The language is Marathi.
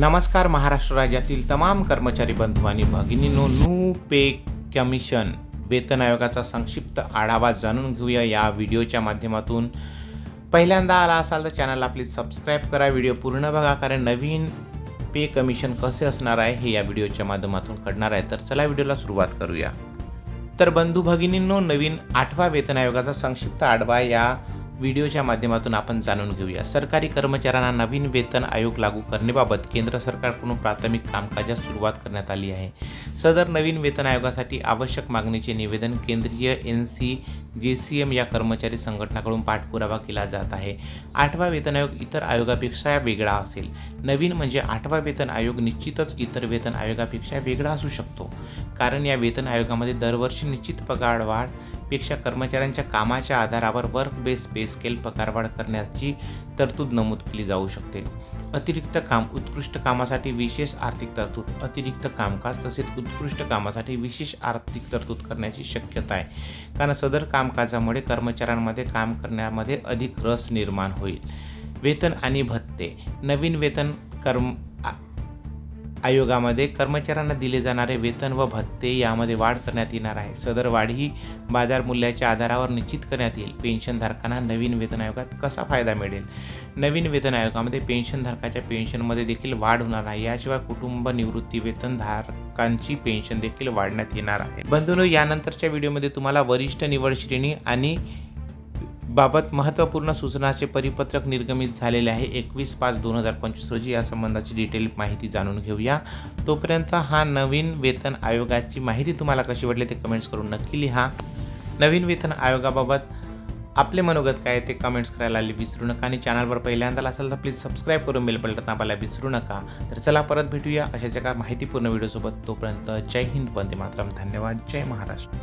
नमस्कार महाराष्ट्र राज्यातील तमाम कर्मचारी बंधू आणि भगिनींनो नू पे कमिशन वेतन आयोगाचा संक्षिप्त आढावा जाणून घेऊया या व्हिडिओच्या माध्यमातून. पहिल्यांदा आला असाल तर चॅनलला प्लीज सबस्क्राईब करा व्हिडिओ पूर्ण बघा कारण नवीन पे कमिशन कसे असणार आहे हे या व्हिडिओच्या माध्यमातून कळणार आहे. तर चला व्हिडिओला सुरुवात करूया. तर बंधू भगिनींनो नवीन आठवा वेतन आयोगाचा संक्षिप्त आढावा या व्हिडिओच्या माध्यमातून आपण जाणून घेऊया. सरकारी कर्मचाऱ्यांना नवीन वेतन आयोग लागू करण्याबाबत केंद्र सरकारकडून प्राथमिक कामकाजास सुरुवात करण्यात आली आहे. सदर नवीन वेतन आयोगासाठी आवश्यक मागणीचे निवेदन केंद्रीय N C J C M या कर्मचारी संघटनाकडून पाठपुरावा केला जात आहे. आठवा वेतन आयोग इतर आयोगापेक्षा वेगळा असेल. नवीन म्हणजे आठवा वेतन आयोग निश्चितच इतर वेतन आयोगापेक्षा वेगळा असू शकतो. कारण या वेतन आयोगामध्ये दरवर्षी निश्चित पगारवाढ पेक्षा कर्मचाऱ्यांच्या कामाच्या आधारावर वर्क बेस पे स्केल पगारवाढ करण्याची तरतूद नमूद केली जाऊ शकते. अतिरिक्त काम उत्कृष्ट कामासाठी विशेष आर्थिक तरतूद अतिरिक्त कामकाज तसेच उत्कृष्ट कामासाठी विशेष आर्थिक तरतूद करण्याची शक्यता आहे. कारण सदर कामकाजामुळे कर्मचाऱ्यांमध्ये काम करण्यामध्ये अधिक रस निर्माण होईल. वेतन आणि भत्ते. नवीन वेतन कर्म आयोगामध्ये कर्मचाऱ्यांना दिले जाणारे वेतन व भत्ते यामध्ये वाढ करण्यात येणार आहे. सदर वाढ ही बाजार मूल्याच्या आधारावर निश्चित करण्यात येईल. पेन्शनधारकांना नवीन वेतन आयोगात कसा फायदा मिळेल? नवीन वेतन आयोगामध्ये पेन्शनधारकाच्या पेन्शनमध्ये देखील वाढ होणार आहे याशिवाय कुटुंब निवृत्ती वेतन धारकांची पेन्शन देखील वाढण्यात येणार आहे. बंधुनो यानंतरच्या व्हिडिओमध्ये तुम्हाला वरिष्ठ निवड श्रेणी आणि बाबत महत्त्वपूर्ण सूचनाचे परिपत्रक निर्गमित झालेले आहे. एकवीस पाच दोन हजार पंचवीस रोजी या संबंधाची डिटेल माहिती जाणून घेऊया. तोपर्यंत हा नवीन वेतन आयोगाची माहिती तुम्हाला कशी वाटली ते कमेंट्स करून नक्की लिहा. नवीन वेतन आयोगाबाबत आपले मनोगत काय ते कमेंट्स करायला विसरू नका आणि चॅनलवर पहिल्यांदा असेल तर प्लीज सबस्क्राईब करून बेल बटन दाबायला विसरू नका. तर चला परत भेटूया अशाच एका माहितीपूर्ण व्हिडिओसोबत तोपर्यंत जय हिंद वंदे मातरम. धन्यवाद. जय महाराष्ट्र.